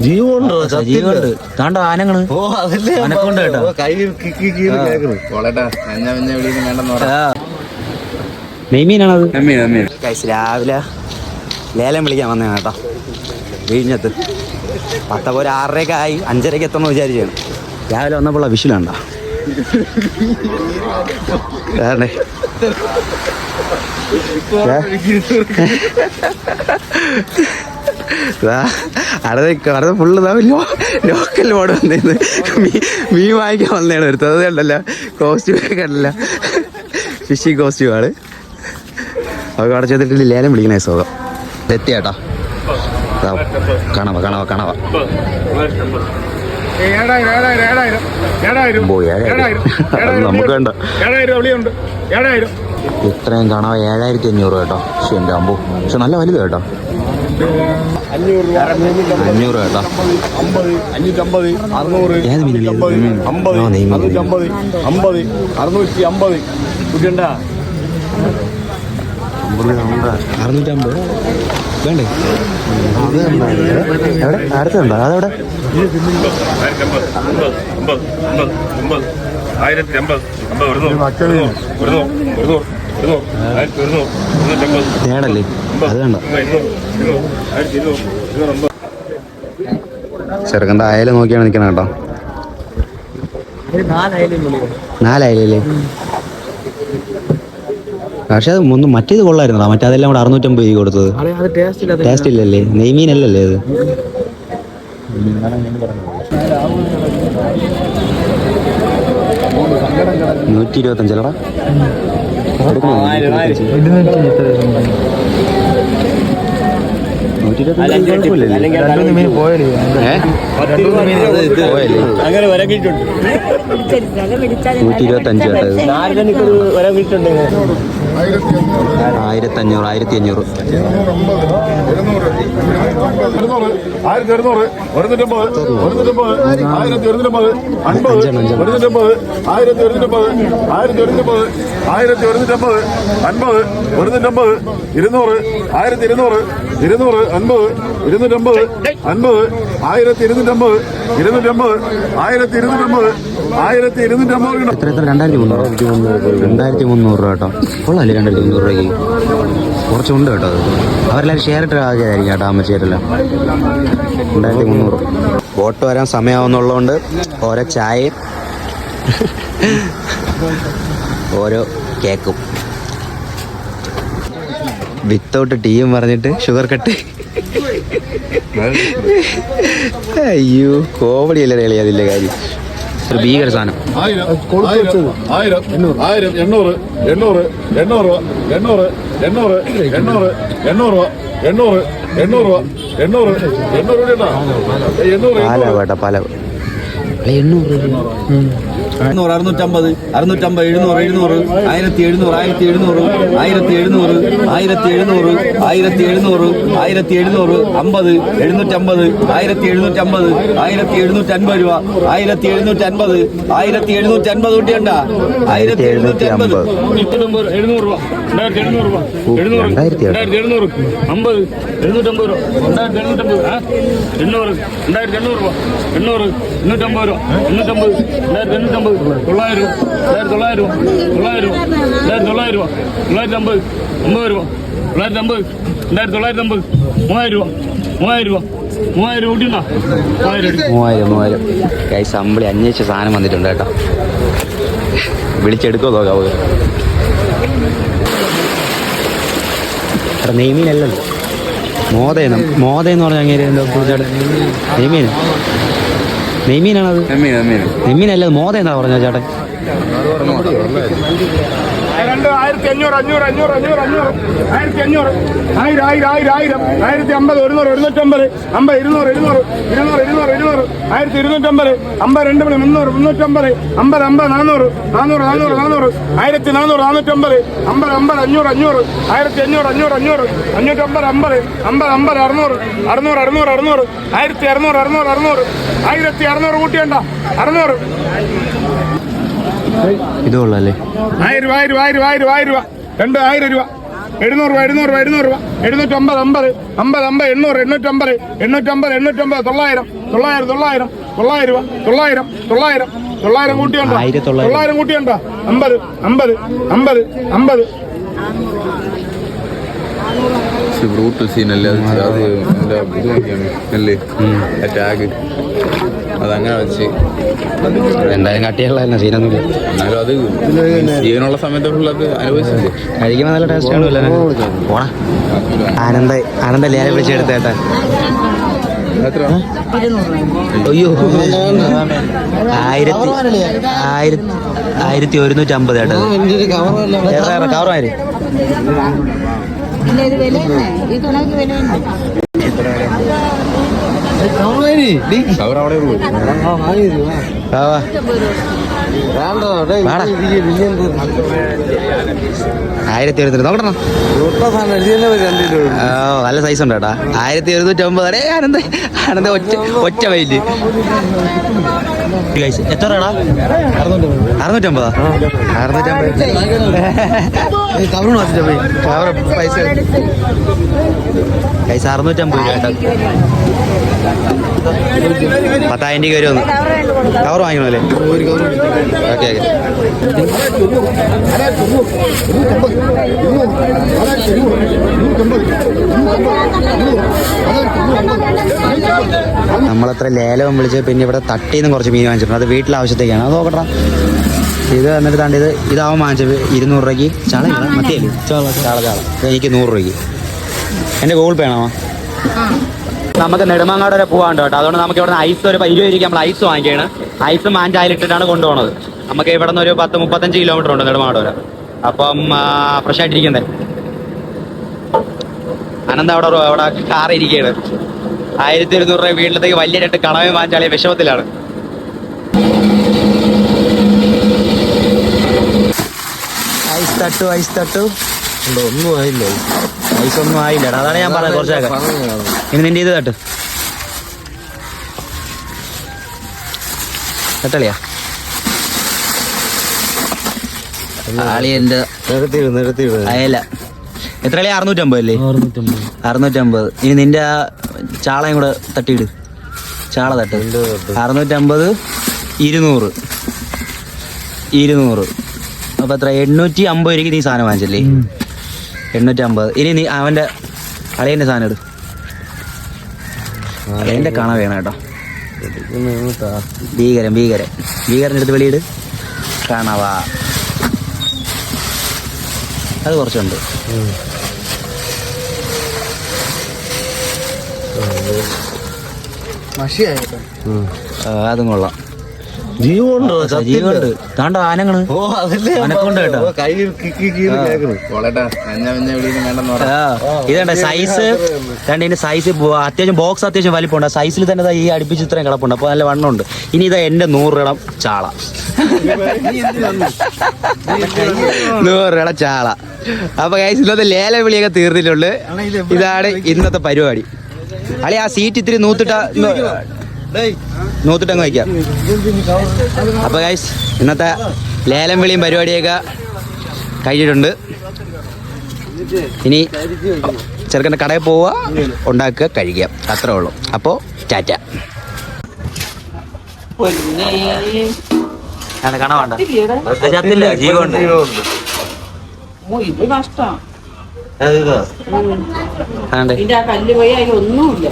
ജീവുണ്ടോ ജീവുണ്ട്. താണ്ട ആനങ്ങൾ? ഓ അതല്ലേ. ആനക്കൊണ്ട് അനക്കൊണ്ട് കേട്ടോ. കൈ കഴിച്ച് രാവിലെ ലേലം വിളിക്കാൻ വന്നേ കേട്ടോ. വിഴിഞ്ഞത്ത് പത്ത പോലെ ആറരയൊക്കെ ആയി. അഞ്ചരയ്ക്ക് എത്തണമെന്ന് വിചാരിച്ചാണ്. രാവിലെ വന്നപ്പോൾ വിഷുലുണ്ട അടുത്ത ഫുള്ള് ലോക്കൽ മോഡ് വന്നിരുന്നു. മീ മീൻ വാങ്ങിക്കാൻ വന്നതാണ് ഒരു അത് കണ്ടല്ല. കോസ്റ്റ്യൂമൊക്കെ കണ്ടല്ല. ഫിഷി കോസ്റ്റ്യൂമാണ് അവർക്ക് അവിടെ ചെയ്തിട്ട് ലേലം വിളിക്കണേ സുഖം. എത്തിയാട്ടോ കണവ കണവ കണവ. നമുക്ക് വേണ്ട. ഇത്രയും കാണാവ? ഏഴായിരത്തി അഞ്ഞൂറ് കേട്ടോ. ശരി എന്റെ അമ്പോ. പക്ഷെ നല്ല വലുത് കേട്ടോ. അഞ്ഞൂറ് കേട്ടോ അഞ്ഞൂറ്റമ്പത് അറുന്നൂറ്. അമ്പത്. അറുന്നൂറ്റമ്പത് അമ്പത് അറുന്നൂറ്റി അമ്പത് ഒരു അറുന്നൂറ്റമ്പത് വേണ്ടേ ഒരു എവിടെ അടുത്തുണ്ടോ അതെവിടെ ആയിരത്തി അമ്പത് അമ്പത് ഒരുന്നൂറ് ഒരുന്നൂറ് ഒരുന്നൂറ് ഒരുന്നൂറ് ആയിരത്തി ഒരുന്നൂറ് ഇരുന്നൂറ്റമ്പത് അത് വേണ്ട ഇരുന്നൂറ് ഇരുന്നൂറ് ആയിരത്തി ഇരുന്നൂറ് ഇരുന്നൂറ് ചെറുക്കന്റെ അയല നോക്കിയാണ് നിൽക്കണം കേട്ടോ. നാലായാലേ പക്ഷെ അത് ഒന്നും മറ്റേത് കൊള്ളായിരുന്നോ മറ്റേ അതെല്ലാം കൂടെ അറുന്നൂറ്റമ്പത് രൂപ കൊടുത്തത്. ടേസ്റ്റ് ഇല്ലല്ലേ നെയ്മീനല്ലല്ലേ അത്? നൂറ്റി ഇരുപത്തഞ്ചല്ലടാ നൂറ്റി അങ്ങനെ വരാൻ കിട്ടും. കിട്ടും ആയിരത്തഞ്ഞൂറ് ആയിരത്തി അഞ്ഞൂറ് ആയിരത്തി ഒരുന്നൂറ് ഒരുന്നൂറ്റമ്പത് ഒരുന്നൂറ്റമ്പത് ആയിരത്തി ഒരുന്നൂറ്റമ്പത് അൻപത് ഒരുന്നൂറ്റമ്പത് ആയിരത്തി ഒരുന്നൂറ്റമ്പത് ആയിരത്തി ഒരുന്നൂറ്റമ്പത് ആയിരത്തി ഒരുന്നൂറ്റമ്പത് അൻപത് ഒരുന്നൂറ്റമ്പത് ഇരുന്നൂറ് ആയിരത്തി ഇരുന്നൂറ് ഇരുന്നൂറ് അൻപത് ഇരുന്നൂറ്റമ്പത് അൻപത് ആയിരത്തി ഇരുന്നൂറ്റമ്പത് ഇരുന്നൂറ്റമ്പത് ആയിരത്തി ഇരുന്നൂറ്റമ്പത് ആയിരത്തി ഇരുന്നൂറ്റമ്പത് എത്ര എത്ര? രണ്ടായിരത്തി മുന്നൂറ് രണ്ടായിരത്തി മുന്നൂറ് രൂപ കേട്ടോ. കൊള്ളാല്ലേ രണ്ടായിരത്തി മുന്നൂറ് രൂപയ്ക്ക്? കുറച്ചുണ്ട് കേട്ടോ അവരെല്ലാവരും ഷെയർ ഇട്ട് ആക്കിയതായിരിക്കും കേട്ടോ അമ്മച്ചേരെല്ലാം രണ്ടായിരത്തി മുന്നൂറ് ബോട്ട് വരാൻ സമയമാവുന്നുള്ളതുകൊണ്ട് ഓരോ ചായയും ഓരോ കേക്കും. വിത്തൗട്ട് ടീയും പറഞ്ഞിട്ട് ഷുഗർ കട്ട് അയ്യോ കോമഡി അല്ലേ കളി അതിന്റെ കാര്യം ഭീകര സാധനം ആയിരം ആയിരം എണ്ണൂറ് അറുന്നൂറ്റമ്പത് അറുന്നൂറ്റമ്പത് എഴുന്നൂറ് എഴുന്നൂറ് ആയിരത്തി എഴുന്നൂറ് ആയിരത്തി എഴുന്നൂറ് ആയിരത്തി എഴുന്നൂറ് ആയിരത്തി എഴുന്നൂറ് ആയിരത്തി എഴുന്നൂറ് ആയിരത്തി എഴുന്നൂറ് അമ്പത് എഴുന്നൂറ്റമ്പത് ആയിരത്തി എഴുന്നൂറ്റമ്പത് ആയിരത്തി എഴുന്നൂറ്റൻപത് രൂപ ആയിരത്തി എഴുന്നൂറ്റൻപത് ആയിരത്തി എഴുന്നൂറ്റൻപത് കുട്ടിയണ്ട ആയിരത്തി എഴുന്നൂറ്റി അമ്പത് എഴുന്നൂറ്റമ്പത് എഴുന്നൂറ് രൂപ രണ്ടായിരത്തി എഴുന്നൂറ് രൂപ എഴുന്നൂറ് അമ്പത് എഴുന്നൂറ്റമ്പത് രൂപ രണ്ടായിരത്തി എഴുന്നൂറ്റമ്പത് എണ്ണൂറ് രണ്ടായിരത്തി എണ്ണൂറ് രൂപ എണ്ണൂറ് എണ്ണൂറ്റമ്പത് രൂപ. എണ്ണൂറ്റമ്പത് രണ്ടായിരത്തി എണ്ണൂറ്റമ്പത്. തൊള്ളായിരം രണ്ടായിരത്തി തൊള്ളായിരം തൊള്ളായിരം രണ്ടായിരത്തി തൊള്ളായിരം രൂപ തൊള്ളായിരത്തി അമ്പത് അമ്പത് രൂപ. തൊള്ളായിരത്തി അമ്പത് രണ്ടായിരത്തി തൊള്ളായിരത്തി അമ്പത്. മൂവായിരം രൂപ മൂവായിരം രൂപ മൂവായിരം മൂവായിരം അന്വേഷിച്ച സാധനം വന്നിട്ടുണ്ട് കേട്ടോ. വിളിച്ചെടുക്കോ നോക്കാവ് നെയ്മീനല്ലല്ലോ. മോതയെന്ന് മോതയെന്ന് പറഞ്ഞാൽ അങ്ങനെ എന്തോ കുറിച്ചാട് നെയ്മീൻ. നെയ്മീനാണത്? നെയ്മീനല്ല മോത എന്നാ പറഞ്ഞ ചേട്ടൻ രണ്ട് ആയിരത്തി അഞ്ഞൂറ് അഞ്ഞൂറ് അഞ്ഞൂറ് അഞ്ഞൂറ് അഞ്ഞൂറ്. ആയിരത്തി അഞ്ഞൂറ്. ആയിരം ആയിരം ആയിരം ആയിരം. ആയിരത്തി അമ്പത് ഒരുന്നൂറ് ഒരുന്നൂറ്റമ്പത്. അമ്പത് ഇരുന്നൂറ് ഇരുന്നൂറ് ഇരുന്നൂറ് ആയിരത്തി ഇരുന്നൂറ്റമ്പത് അമ്പത് രണ്ട് മണി മുന്നൂറ് മുന്നൂറ്റമ്പത് അമ്പത് അമ്പത് നാനൂറ് നാനൂറ് നാനൂറ് നാനൂറ് ആയിരത്തി നാനൂറ് നാനൂറ്റമ്പത് അമ്പത് അമ്പത് അഞ്ഞൂറ് അഞ്ഞൂറ് ആയിരത്തി അഞ്ഞൂറ് അഞ്ഞൂറ് അഞ്ഞൂറ് അഞ്ഞൂറ്റമ്പത് അമ്പത് അമ്പത് അമ്പത് അറുന്നൂറ് അറുന്നൂറ് അറുന്നൂറ് അറുന്നൂറ് ആയിരത്തി അറുന്നൂറ് അറുന്നൂറ് അറുന്നൂറ് ആയിരത്തി അറുന്നൂറ്. കൂട്ടിയണ്ട അറുന്നൂറ് ഇത് ആയിരം ആയിരം രൂപ ആയിരം രൂപ ആയിരം രൂപ ആയിരം രൂപ രണ്ട് ആയിരം രൂപ. എഴുന്നൂറ് രൂപ എഴുന്നൂറ് രൂപ എഴുന്നൂറ് രൂപ. എഴുന്നൂറ്റമ്പത് അമ്പത് അമ്പത് അമ്പത് എണ്ണൂറ് എണ്ണൂറ്റമ്പത് എണ്ണൂറ്റമ്പത് എണ്ണൂറ്റമ്പത് തൊള്ളായിരം തൊള്ളായിരം തൊള്ളായിരം തൊള്ളായിരം രൂപ തൊള്ളായിരം തൊള്ളായിരം തൊള്ളായിരം കൂട്ടിയുണ്ടോ തൊള്ളായിരം. കൂട്ടിയുണ്ടോ അമ്പത് അമ്പത് അമ്പത് അമ്പത്. ബ്രൂട്ടൽ സീനല്ലേ അത് അല്ലേ? ടാഗ് അതങ്ങനെ വെച്ച്. എന്തായാലും കട്ടിയുള്ള സീനൊന്നുമില്ല. എന്നാലും അത് സീനുള്ള സമയത്ത് അത് അനുഭവിച്ചില്ലേ കഴിക്കുമ്പോൾ നല്ല ടേസ്റ്റ് ആണല്ലോ പോണ. ആനന്ദ ആനന്ദ ലേല വിളിച്ചെടുത്ത കേട്ടാ അയ്യോ. ആയിരത്തി ആയിരത്തി ആയിരത്തി ഒരുന്നൂറ്റി അമ്പത് ഏട്ടാ ഇല്ല ഇത് വിലയല്ലേ ഈ തുണക്ക് വിലയുണ്ട്. ഉള്ളൂ. ആയിരത്തി ഒരുന്നൂറ് നോക്കണം ഓ നല്ല സൈസ് ഉണ്ട് കേട്ടാ. ആയിരത്തി ഒരുന്നൂറ്റി ഒമ്പത് അടേ ആനന്ദ ആനന്ദ ഒറ്റ ഒറ്റ വൈറ്റ് എത്ര രൂപടാ അറുന്നൂറ്റമ്പതാ? അറുന്നൂറ്റമ്പത്. കവർ പൈസ. പൈസ അറുന്നൂറ്റമ്പത് രൂപ കേട്ടോ. പത്തായിരം രൂപ വരുമെന്ന്. കവർ വാങ്ങിക്കണല്ലേ ഓക്കെ ഓക്കെ. നമ്മളത്ര ലേലവും വിളിച്ച് പിന്നെ ഇവിടെ തട്ടിന്ന് കുറച്ച് മീൻ വാങ്ങിച്ചിട്ടുണ്ട്. അത് വീട്ടിലെ ആവശ്യത്തേക്കാണ്. അത് നോക്കട്ടെ. ഇത് എന്നിട്ട് താണ്ട് ഇത് ഇതാവും വാങ്ങിച്ചത് ഇരുന്നൂറ് രൂപയ്ക്ക്. ചാള മറ്റേ ചാള ചാള. ചാള എനിക്ക് നൂറ് രൂപയ്ക്ക്. എന്റെ ഗൂഗിൾ പേ ആണോ? നമുക്ക് നെടുമങ്ങാട് വരെ പോകാണ്ട് കേട്ടോ. അതുകൊണ്ട് നമുക്ക് ഇവിടെ ഐസ് ഒരു ഇരുപത് രൂപയ്ക്ക് നമ്മൾ ഐസ് വാങ്ങിക്കുകയാണ്. ഐസ് മാഞ്ചായിലിട്ടിട്ടാണ് കൊണ്ടുപോകുന്നത് നമുക്ക് ഇവിടെ നിന്ന് ഒരു പത്ത് മുപ്പത്തഞ്ച് കിലോമീറ്റർ ഉണ്ട് നെടുമങ്ങാട് വരെ. അപ്പം ഫ്രഷ് ആയിട്ടിരിക്കണ്ടേ അനന്ത അവിടെ അവിടെ കാർ ഇരിക്കുകയാണ് ആയിരത്തി ഒരുന്നൂറ് രൂപ വീട്ടിലത്തേക്ക് വലിയ രണ്ട് കടമയും വാങ്ങിച്ചാളിയ വിഷമത്തിലാണ്. ഐസ് തട്ടു ഐസ് തട്ടു. ഒന്നും ആയില്ല? ഐസ് ഒന്നും ആയില്ല അതാണ് ഞാൻ പറഞ്ഞത് കുറച്ചൊക്കെ. ഇനി നിന്റെ ഇത് തട്ടു. തട്ടളിയാ. ആളിയന്റെ അയല. എത്ര അളിയാ അറുന്നൂറ്റമ്പത്. അല്ലേ അറുന്നൂറ്റമ്പത്. ഇനി നിന്റെ ആ ചാളയും കൂടെ തട്ടിയിട്. ചാള തട്ട്. അറുന്നൂറ്റമ്പത് ഇരുന്നൂറ്. ഇരുന്നൂറ്. അപ്പൊ എത്ര? എണ്ണൂറ്റി അമ്പത് രൂപയ്ക്ക് നീ സാധനം വാങ്ങിച്ചല്ലേ? എണ്ണൂറ്റി അമ്പത് ഇനി നീ അവന്റെ അളിയന്റെ സാധനം എടു അളിയന്റെ കാണ വേണം കേട്ടോ. ഭീകരൻ ഭീകരൻ. ഭീകരന്റെ അടുത്ത് വെളിയിട്. കാണാവാ അത് കുറച്ചുണ്ട് ആ, അതും കൊള്ളാം. ജീവുണ്ടോ ജീവുണ്ട്. താണ്ട ആനങ്ങൾ ഓ അതല്ലേ? അനക്കൊണ്ട് കേട്ടോ. പറയാം സൈസ് രണ്ട് ഇതിന്റെ സൈസ് അത്യാവശ്യം ബോക്സ് അത്യാവശ്യം വലിപ്പമുണ്ട്. സൈസിൽ തന്നെ ദാ ഈ അടുപ്പിച്ച് ഇത്രയും കിടപ്പുണ്ട്. അപ്പൊ നല്ല വണ്ണമുണ്ട്. ഇനി ഇതാ എന്റെ നൂറ് ഇടം ചാള. നൂറ് ഇടം ചാള. അപ്പൊ കൈസിലത് ഇന്നത്തെ ലേല വിളിയൊക്കെ തീർന്നിട്ടുണ്ട്. ഇതാണ് ഇന്നത്തെ പരിപാടി. അളി ആ സീറ്റ് ഇത്തിരി നൂത്തിട്ട നൂത്തിട്ടങ്ങ് വയ്ക്കാം. അപ്പൊ ഗൈസ് ഇന്നത്തെ ലേലം വിളിയും പരിപാടിയൊക്കെ കഴിഞ്ഞിട്ടുണ്ട്. ഇനി ചെറുക്കന്റെ കടയിൽ പോവുക ഉണ്ടാക്കുക കഴിക്കുക. അത്രേ ഉള്ളൂ. അപ്പോൾ ടാറ്റ. കണ വേണ്ട ജീവനുണ്ട്. ഇത് ആ കല്ല് പോയി അതിൽ ഒന്നുമില്ല.